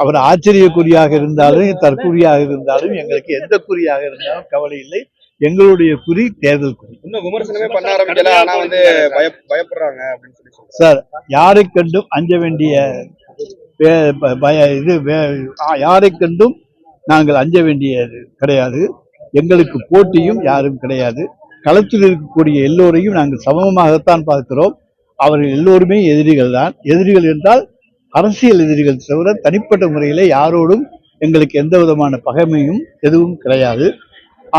அவர் ஆச்சரியக்குறியாக இருந்தாலும் தற்குறியாக இருந்தாலும் எங்களுக்கு எந்த குறியாக இருந்தாலும் கவலை இல்லை. எங்களுடைய குறி தேர்தல் குறி. இன்னும் விமர்சனமே பண்ண ஆரம்பிக்கல ஆனா வந்து பய பயப்படுறாங்க அப்படின்னு சொல்லி சொல்றாங்க சார் யாரை கண்டும் அஞ்ச வேண்டிய பய இது யாரை கண்டும் நாங்கள் அஞ்ச வேண்டியது கிடையாது. எங்களுக்கு போட்டியும் யாரும் கிடையாது. களத்தில் இருக்கக்கூடிய எல்லோரையும் நாங்கள் சமமாகத்தான் பார்க்கிறோம். அவர்கள் எல்லோருமே எதிரிகள் தான். எதிரிகள் என்றால் அரசியல் எதிரிகள் தவிர தனிப்பட்ட முறையில் யாரோடும் எங்களுக்கு எந்த விதமான பகைமையும் எதுவும் கிடையாது.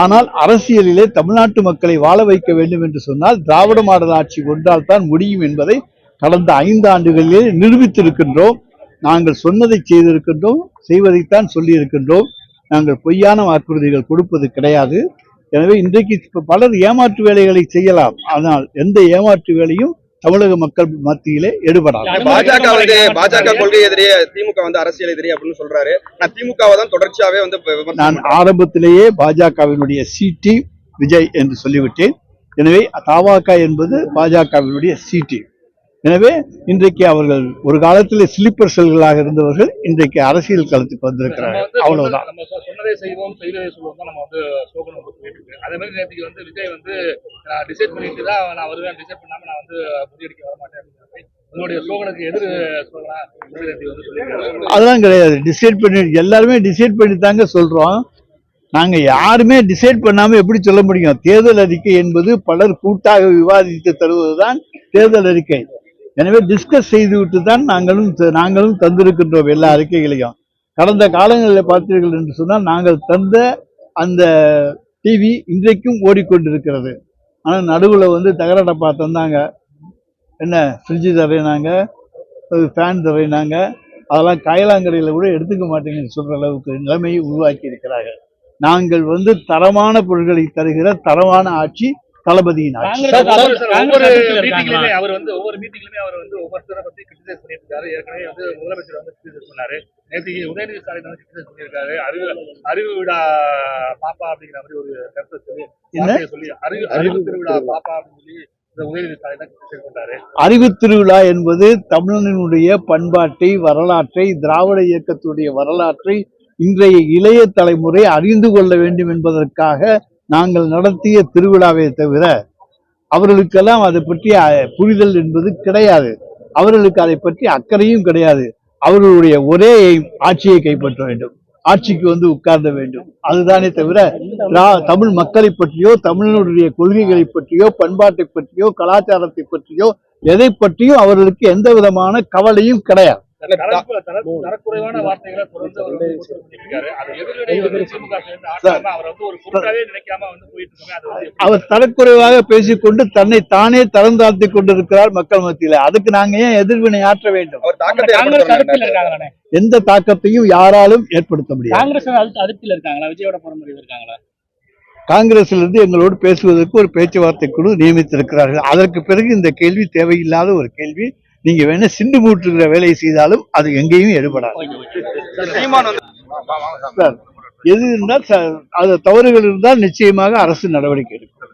ஆனால் அரசியலிலே தமிழ்நாட்டு மக்களை வாழ வைக்க வேண்டும் என்று சொன்னால் திராவிட மாடல் ஆட்சி கொண்டால் தான் முடியும் என்பதை கடந்த ஐந்து ஆண்டுகளிலே நிரூபித்திருக்கின்றோம். நாங்கள் சொன்னதை செய்திருக்கின்றோம் செய்வதைத்தான் சொல்லியிருக்கின்றோம். நாங்கள் பொய்யான வாக்குறுதிகள் கொடுப்பது கிடையாது. எனவே இன்றைக்கு இப்போ பலர் ஏமாற்று வேலைகளை செய்யலாம். ஆனால் எந்த ஏமாற்று வேலையும் தமிழக மக்கள் மத்தியிலே எடுபடாது. பாஜக வந்து பாஜக கொள்கை எதிரியே திமுக வந்து அரசியல் எதிரி அப்படின்னு சொல்றாரு. நான் திமுகவை தான் தொடர்ச்சியாவே வந்து நான். ஆரம்பத்திலேயே பாஜகவினுடைய சிடி விஜய் என்று சொல்லிவிட்டேன். எனவே தவாக என்பது பாஜகவினுடைய சிடி எனவே இன்றைக்கு அவர்கள் ஒரு காலத்தில் ஸ்லீப்பர் செல்களாக இருந்தவர்கள் இன்றைக்கு அரசியல் களத்துக்கு வந்திருக்கிறார்கள். வந்து அவ்வளவுதான். சொன்னதை- செய்வோம் செய்வதை சொல்லுவோம் நம்ம வந்து இருக்கு அதே மாதிரி நேற்றுக்கு வந்து விஜய் வந்து டிசைட் பண்ணிட்டு தான் நான் வருவேன் டிசைட் பண்ணாம நான் வந்து முறியடிக்க வர மாட்டேன் அதெல்லாம் கிடையாது. டிசைட் பண்ணி எல்லாருமே டிசைட் பண்ணி தாங்க சொல்றோம். நாங்க யாருமே டிசைட் பண்ணாம எப்படி சொல்ல முடியும்? தேர்தல் அறிக்கை என்பது பலர் கூட்டாக விவாதித்து தருவதுதான் தேர்தல் அறிக்கை. எனவே டிஸ்கஸ் செய்துவிட்டு தான் நாங்களும் நாங்களும் தந்திருக்கின்றோம் எல்லா அறிக்கைகளையும். கடந்த காலங்களில் பார்த்தீர்கள் என்று சொன்னால் நாங்கள் தந்த அந்த டிவி இன்றைக்கும் ஓடிக்கொண்டிருக்கிறது. ஆனால் நடுவில் வந்து தகர டப்பா தந்தாங்க என்ன ஃப்ரிட்ஜு தரையினாங்க ஃபேன் தரையினாங்க அதெல்லாம் காயலாங்கரையில் கூட எடுத்துக்க மாட்டேங்கன்னு சொல்கிற அளவுக்கு நிலைமையை உருவாக்கி இருக்கிறார்கள் நாங்கள் வந்து தரமான பொருட்களை தருகிற தரமான ஆட்சி சார், அவர் வந்து ஒவ்வொரு மீட்டிங்லயுமே அவர் வந்து ஒவ்வொருத்தரை பத்தி கிரிட்டிசைஸ் பண்ணிட்டு இருக்காரு ஏற்கனவே வந்து முதலமைச்சர் வந்து கிரிட்டிசைஸ் பண்ணாரு. நேற்று உதயநிதி ஸ்டாலின் வந்து கிரிட்டிசைஸ் பண்ணியிருக்காரு. அறிவு பாப்பா அப்படிங்கிற மாதிரி ஒரு கருத்தை சொல்லி சொல்லி அறிவு அறிவு திருவிழா பாப்பா அப்படின்னு சொல்லி அறிவு திருவிழா என்பது தமிழனுடைய பண்பாட்டை வரலாற்றை திராவிட இயக்கத்துடைய வரலாற்றை இன்றைய இளைய தலைமுறை அறிந்து கொள்ள வேண்டும் என்பதற்காக நாங்கள் நடத்திய திருவிழாவை தவிர அவர்களுக்கெல்லாம் அதை பற்றி புரிதல் என்பது கிடையாது. அவர்களுக்கு அதை பற்றி அக்கறையும் கிடையாது. அவர்களுடைய ஒரே ஆட்சியை கைப்பற்ற வேண்டும். ஆட்சிக்கு வந்து உட்கார்ந்த வேண்டும். அதுதானே தவிர தமிழ் மக்களை பற்றியோ தமிழனுடைய கொள்கைகளை பற்றியோ பண்பாட்டை பற்றியோ கலாச்சாரத்தை பற்றியோ எதை பற்றியும் அவர்களுக்கு எந்த விதமான கவலையும் கிடையாது. தரக்குறைவான வார்த்தைகளை தொடர்ந்து அவர் வந்து போட்டு பண்ணியிருக்காரு அது எதிர்வினை வந்து திமுக சேர்ந்து ஆட்டாம அவர் வந்து ஒரு பொருட்டாவே நினைக்காம வந்து போயிட்டு இருக்காங்க அது வந்து எப்படி அவர் தரக்குறைவாக பேசிக்கொண்டு தன்னை தானே தரம் தாழ்த்தி கொண்டிருக்கிறார் மக்கள் மத்தியில. அதுக்கு நாங்க ஏன் எதிர்வினை ஆற்ற வேண்டும்? எந்த தாக்கத்தையும் யாராலும் ஏற்படுத்த முடியாது. காங்கிரஸ் அதிருப்தி- அதிருப்தியில இருக்காங்களா? விஜயோட பரம்பரையில் இருக்காங்களா? காங்கிரசிலிருந்து எங்களோடு பேசுவதற்கு ஒரு பேச்சுவார்த்தை குழு நியமித்திருக்கிறார்கள். அதற்கு பிறகு இந்த கேள்வி தேவையில்லாத ஒரு கேள்வி. நீங்க வேணா சிண்டு மூட்டுகிற வேலையை செய்தாலும் அது எங்கேயும் எடுபடாது எது இருந்தால் அது தவறுகள் இருந்தால் நிச்சயமாக அரசு நடவடிக்கை எடுக்கும்.